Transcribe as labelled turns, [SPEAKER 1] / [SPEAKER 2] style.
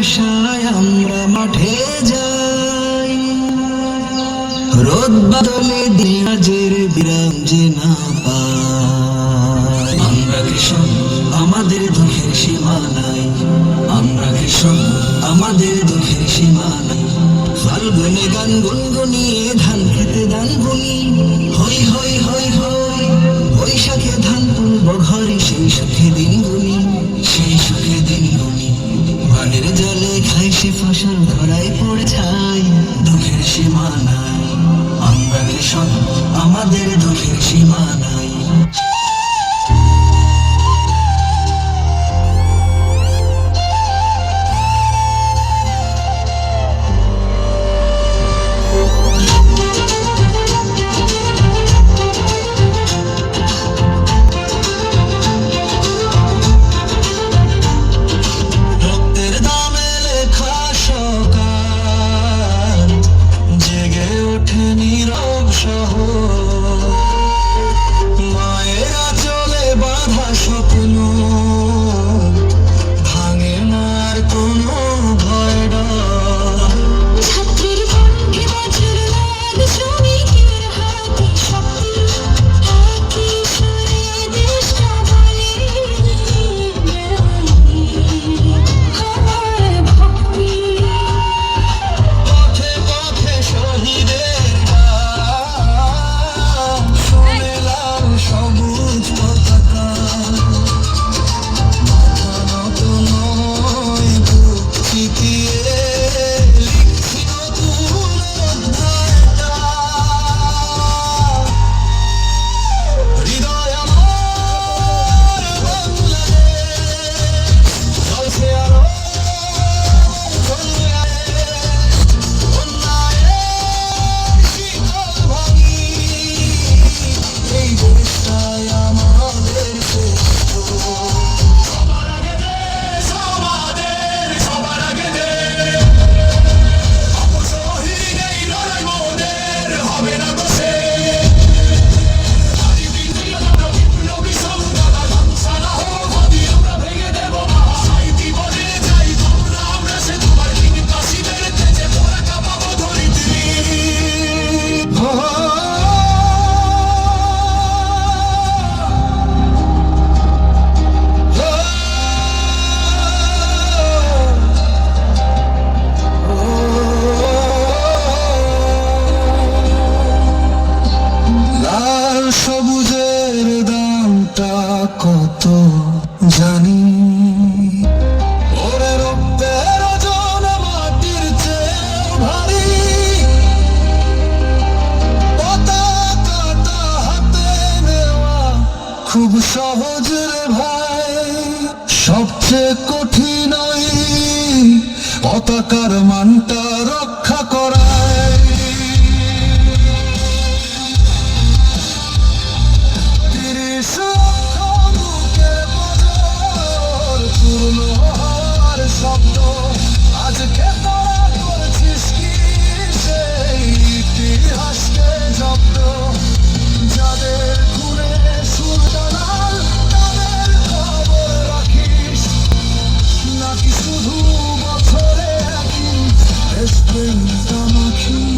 [SPEAKER 1] আশায় আমরা মাঠে যাই। রোদ বাদলে দিনাজের বিরাম যে না আমরা কৃষক, আমাদের দুঃখের সীমা নাই। আমরা কৃষক, আমাদের দুঃখের সীমা নাই। ফাল্গুনে গান গুনগুনিয়ে ধান খেতে ধান বুনি হই হই হই হই, বৈশাখে ধান তুলব ঘরে, সেই সুখে দিন আমাদের দুঃখের সীমা নাই। show. নেওয়া খুব সহজ রে ভাই। সবচেয়ে কঠিন পতাকার মানটা আর শব্দ। আজকে তারা করেছিস কি সেই ইতিহাসকে জব্দ? যাদের খুনে সুর জানাল নাকি শুধু বছরে একদিন স্প্রিং তামাখি